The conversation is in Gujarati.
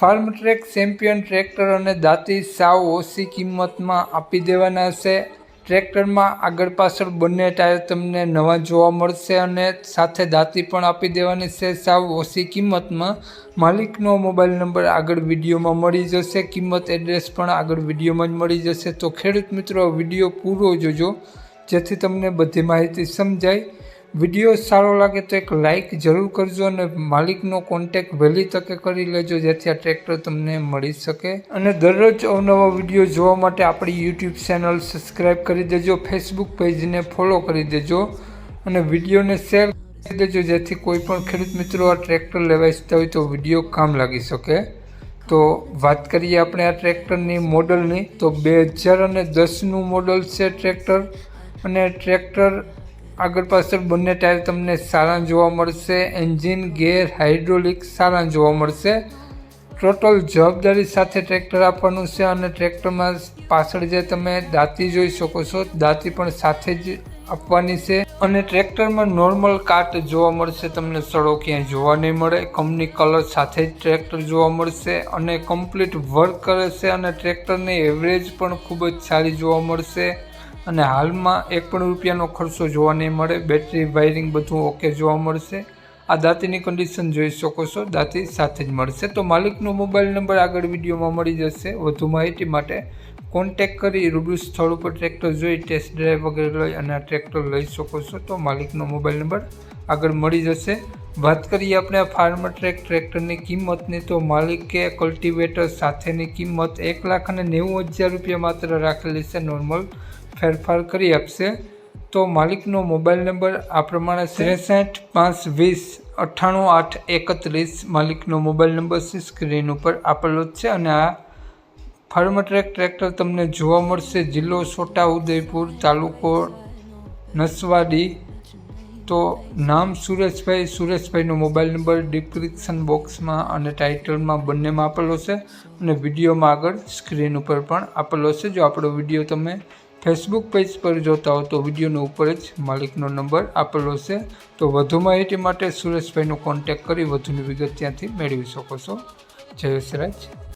ફાર્મ ટ્રેક ચેમ્પિયન ટ્રેક્ટર અને દાંતી સાવ ઓછી કિંમતમાં આપી દેવાના છે. ટ્રેક્ટરમાં આગળ પાછળ બંને ટાયર તમને નવા જોવા મળશે અને સાથે દાંતી પણ આપી દેવાની છે. સાવ ઓછી કિંમતમાં માલિકનો મોબાઈલ નંબર આગળ વિડીયોમાં મળી જશે. કિંમત એડ્રેસ પણ આગળ વિડીયોમાં જ મળી જશે. તો ખેડૂત મિત્રો, વીડિયો પૂરો જોજો, જેથી તમને બધી માહિતી સમજાય. વીડિયો સારો લાગે તો એક લાઇક જરૂર કરજો અને માલિકનો કોન્ટેક વહેલી તકે કરી લેજો, જેથી આ ટ્રેક્ટર તમને મળી શકે. અને દરરોજ અવનવા વીડિયો જોવા માટે આપણી યુટ્યુબ ચેનલ સબસ્ક્રાઈબ કરી દેજો ફેસબુક પેજને ફોલો કરી દેજો, અને વિડીયોને શેર કરી દેજો, જેથી કોઈ પણ ખેડૂત મિત્રો આ ટ્રેક્ટર લેવા ઇચ્છતા હોય તો વીડિયો કામ લાગી શકે. તો વાત કરીએ આપણે આ ટ્રેક્ટરની મોડલની તો બે હજાર અને દસનું મોડલ છે ટ્રેક્ટર અને ટ્રેક્ટર આગળ પાછળ બંને ટાયર તમને સારા જોવા મળશે. એન્જિન, ગેર, હાઇડ્રોલિક સારા જોવા મળશે. ટોટલ જવાબદારી સાથે ટ્રેક્ટર આપવાનું છે અને ટ્રેક્ટરમાં પાછળ જે તમે દાંતી જોઈ શકો છો, દાંતી પણ સાથે જ આપવાની છે. અને ટ્રેક્ટરમાં નોર્મલ કાટ જોવા મળશે, તમને સડો ક્યાંય જોવા નહીં મળે. કંપની કલર સાથે જ ટ્રેક્ટર જોવા મળશે અને કમ્પ્લીટ વર્ક કરે છે અને ટ્રેક્ટરની એવરેજ પણ ખૂબ જ સારી જોવા મળશે. અને હાલમાં એક પણ રૂપિયાનો ખર્ચો જોવા નહીં મળે. બેટરી, વાયરિંગ બધું ઓકે જોવા મળશે. આ દાંતીની કન્ડિશન જોઈ શકો છો. દાંતી સાથે જ મળશે. તો માલિકનો મોબાઈલ નંબર આગળ વિડીયોમાં મળી જશે. વધુ માહિતી માટે કોન્ટેક કરી રૂબરૂ સ્થળ ઉપર ટ્રેક્ટર જોઈ ટેસ્ટ ડ્રાઈવ વગેરે લઈ અને આ ટ્રેક્ટર લઈ શકો છો. તો માલિકનો મોબાઈલ નંબર આગળ મળી જશે. વાત કરીએ આપણે ફાર્મ ટ્રેક ટ્રેક્ટરની કિંમતની, તો માલિકે કલ્ટિવેટર સાથેની કિંમત એક લાખ અને નેવું હજાર રૂપિયા માત્ર રાખેલી છે. નોર્મલ ફેરફાર કરી આપશે. તો માલિકનો મોબાઈલ નંબર આ પ્રમાણે ત્રેસઠ, પાંચ, વીસ, અઠ્ઠાણું, આઠ, એકત્રીસ માલિકનો મોબાઈલ નંબર છે સ્ક્રીન ઉપર આપેલો જ છે. અને આ ફાર્મ ટ્રેક ટ્રેક્ટર તમને જોવા મળશે જિલ્લો છોટા ઉદયપુર તાલુકો નસવાડી. તો નામ સુરેશભાઈ. સુરેશભાઈનો મોબાઈલ નંબર ડિસ્ક્રિપ્શન બોક્સમાં અને ટાઇટલમાં બંનેમાં આપેલો છે. અને વિડીયોમાં આગળ સ્ક્રીન ઉપર પણ આપેલો છે. જો આપણો વીડિયો તમે ફેસબુક પેજ પર જોતા હો તો વિડીયોનો ઉપર જ માલિકનો નંબર આપેલો છે. તો વધુ માહિતી માટે સુરેશભાઈનો કોન્ટેક કરી વધુની વિગત ત્યાંથી મેળવી શકો છો. જય વસરાજ